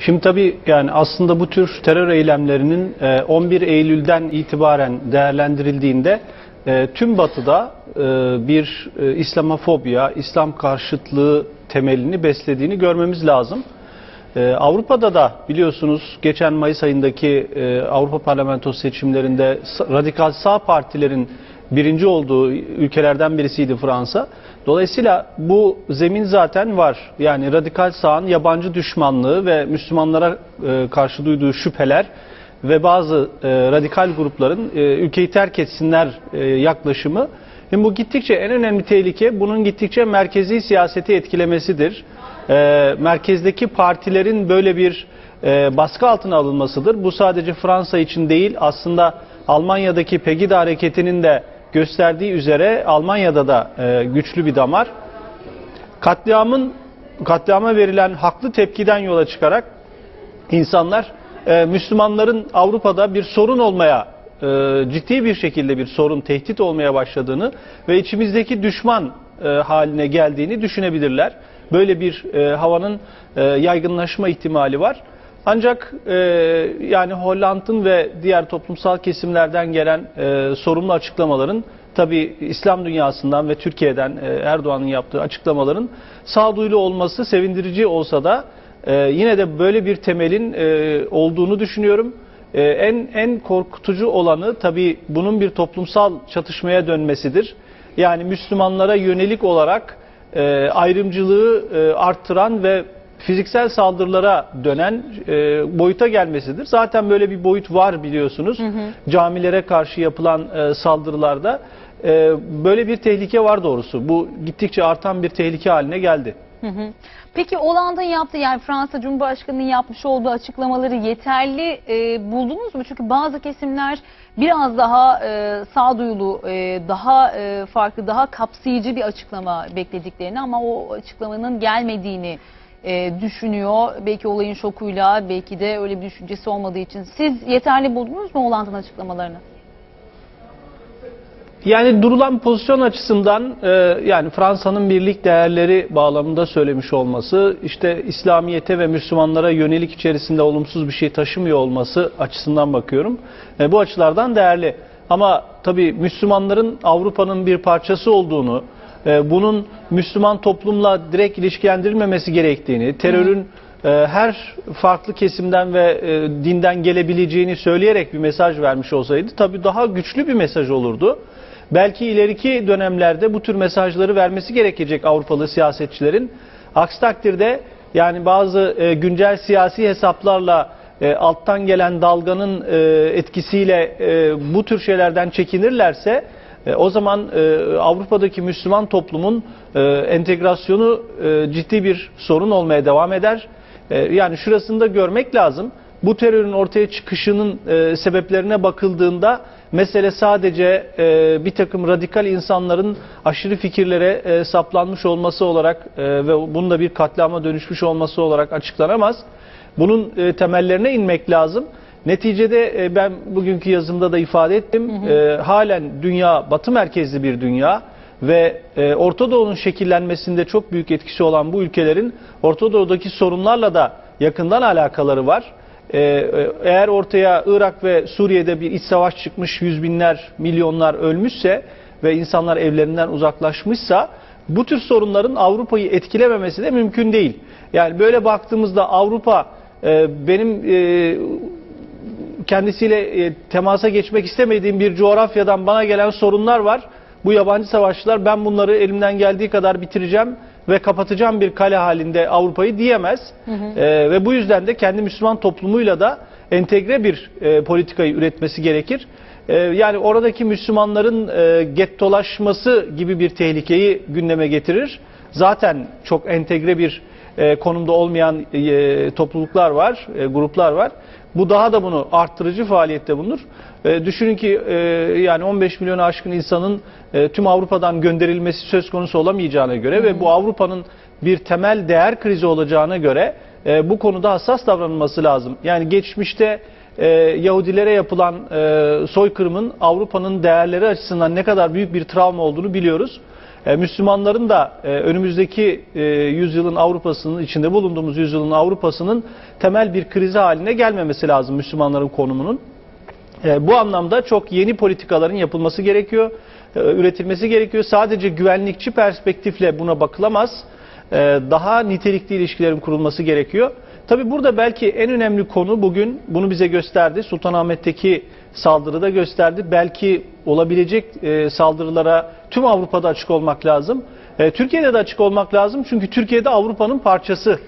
Şimdi tabii yani aslında bu tür terör eylemlerinin e, 11 Eylül'den itibaren değerlendirildiğinde e, tüm batıda e, bir e, İslamofobya, İslam karşıtlığı temelini beslediğini görmemiz lazım. E, Avrupa'da da biliyorsunuz geçen Mayıs ayındaki e, Avrupa Parlamentosu seçimlerinde radikal sağ partilerin birinci olduğu ülkelerden birisiydi Fransa. Dolayısıyla bu zemin zaten var. Yani radikal sağın yabancı düşmanlığı ve Müslümanlara e, karşı duyduğu şüpheler ve bazı e, radikal grupların e, ülkeyi terk etsinler e, yaklaşımı. Şimdi bu gittikçe en önemli tehlike bunun gittikçe merkezi siyaseti etkilemesidir. E, merkezdeki partilerin böyle bir e, baskı altına alınmasıdır. Bu sadece Fransa için değil aslında Almanya'daki Pegida hareketinin de gösterdiği üzere Almanya'da da e, güçlü bir damar. Katliamın katliama verilen haklı tepkiden yola çıkarak insanlar e, Müslümanların Avrupa'da bir sorun olmaya e, ciddi bir şekilde bir sorun tehdit olmaya başladığını ve içimizdeki düşman e, haline geldiğini düşünebilirler. Böyle bir e, havanın e, yaygınlaşma ihtimali var. Ancak e, yani Hollanda'ın ve diğer toplumsal kesimlerden gelen e, sorumlu açıklamaların tabi İslam dünyasından ve Türkiye'den e, Erdoğan'ın yaptığı açıklamaların sağduyulu olması sevindirici olsa da e, yine de böyle bir temelin e, olduğunu düşünüyorum. E, en en korkutucu olanı tabi bunun bir toplumsal çatışmaya dönmesidir. Yani Müslümanlara yönelik olarak e, ayrımcılığı e, arttıran ve fiziksel saldırılara dönen e, boyuta gelmesidir. Zaten böyle bir boyut var biliyorsunuz. Camilere karşı yapılan e, saldırılarda e, böyle bir tehlike var doğrusu. Bu gittikçe artan bir tehlike haline geldi. Hı hı. Peki Hollanda'nın yaptığı yani Fransa Cumhurbaşkanı'nın yapmış olduğu açıklamaları yeterli e, buldunuz mu? Çünkü bazı kesimler biraz daha e, sağduyulu, e, daha e, farklı, daha kapsayıcı bir açıklama beklediklerini ama o açıklamanın gelmediğini e, düşünüyor. Belki olayın şokuyla, belki de öyle bir düşüncesi olmadığı için. Siz yeterli buldunuz mu Hollanda'nın açıklamalarını? Yani durulan pozisyon açısından e, yani Fransa'nın birlik değerleri bağlamında söylemiş olması, işte İslamiyete ve Müslümanlara yönelik içerisinde olumsuz bir şey taşımıyor olması açısından bakıyorum. E, bu açılardan değerli. Ama tabii Müslümanların Avrupa'nın bir parçası olduğunu, e, bunun Müslüman toplumla direkt ilişkilendirilmemesi gerektiğini, terörün e, her farklı kesimden ve e, dinden gelebileceğini söyleyerek bir mesaj vermiş olsaydı tabii daha güçlü bir mesaj olurdu. Belki ileriki dönemlerde bu tür mesajları vermesi gerekecek Avrupalı siyasetçilerin. Aksi takdirde yani bazı e, güncel siyasi hesaplarla e, alttan gelen dalganın e, etkisiyle bu tür şeylerden çekinirlerse o zaman Avrupa'daki Müslüman toplumun entegrasyonu ciddi bir sorun olmaya devam eder. Yani şurasını da görmek lazım. Bu terörün ortaya çıkışının sebeplerine bakıldığında mesele sadece e, bir takım radikal insanların aşırı fikirlere e, saplanmış olması olarak e, ve bunun da bir katliama dönüşmüş olması olarak açıklanamaz. Bunun e, temellerine inmek lazım. Neticede e, ben bugünkü yazımda da ifade ettim. E, halen dünya batı merkezli bir dünya ve e, Orta Doğu'nun şekillenmesinde çok büyük etkisi olan bu ülkelerin Orta Doğu'daki sorunlarla da yakından alakaları var. E, e, eğer ortaya Irak ve Suriye'de bir iç savaş çıkmış, yüz binler, milyonlar ölmüşse ve insanlar evlerinden uzaklaşmışsa bu tür sorunların Avrupa'yı etkilememesi de mümkün değil. Yani böyle baktığımızda Avrupa e, benim e, kendisiyle e, temasa geçmek istemediğim bir coğrafyadan bana gelen sorunlar var. Bu yabancı savaşçılar ben bunları elimden geldiği kadar bitireceğim ve kapatacağım bir kale halinde Avrupa'yı diyemez. E, ve bu yüzden de kendi Müslüman toplumuyla da entegre bir e, politikayı üretmesi gerekir. E, yani oradaki Müslümanların e, gettolaşması gibi bir tehlikeyi gündeme getirir. Zaten çok entegre bir e, konumda olmayan e, topluluklar var, e, gruplar var. Bu daha da bunu arttırıcı faaliyette bulunur. Düşünün ki yani 15 milyon aşkın insanın tüm Avrupa'dan gönderilmesi söz konusu olamayacağına göre ve bu Avrupa'nın bir temel değer krizi olacağına göre bu konuda hassas davranılması lazım. Yani geçmişte Yahudilere yapılan soykırımın Avrupa'nın değerleri açısından ne kadar büyük bir travma olduğunu biliyoruz. E, Müslümanların da e, önümüzdeki e, yüzyılın Avrupa'sının içinde bulunduğumuz yüzyılın Avrupa'sının temel bir krizi haline gelmemesi lazım Müslümanların konumunun. Bu anlamda çok yeni politikaların yapılması gerekiyor, üretilmesi gerekiyor. Sadece güvenlikçi perspektifle buna bakılamaz. Daha nitelikli ilişkilerin kurulması gerekiyor. Tabi burada belki en önemli konu bugün bunu bize gösterdi. Sultanahmet'teki saldırıda gösterdi. Belki olabilecek e, saldırılara tüm Avrupa'da açık olmak lazım. E, Türkiye'de de açık olmak lazım. Çünkü Türkiye'de Avrupa'nın parçası.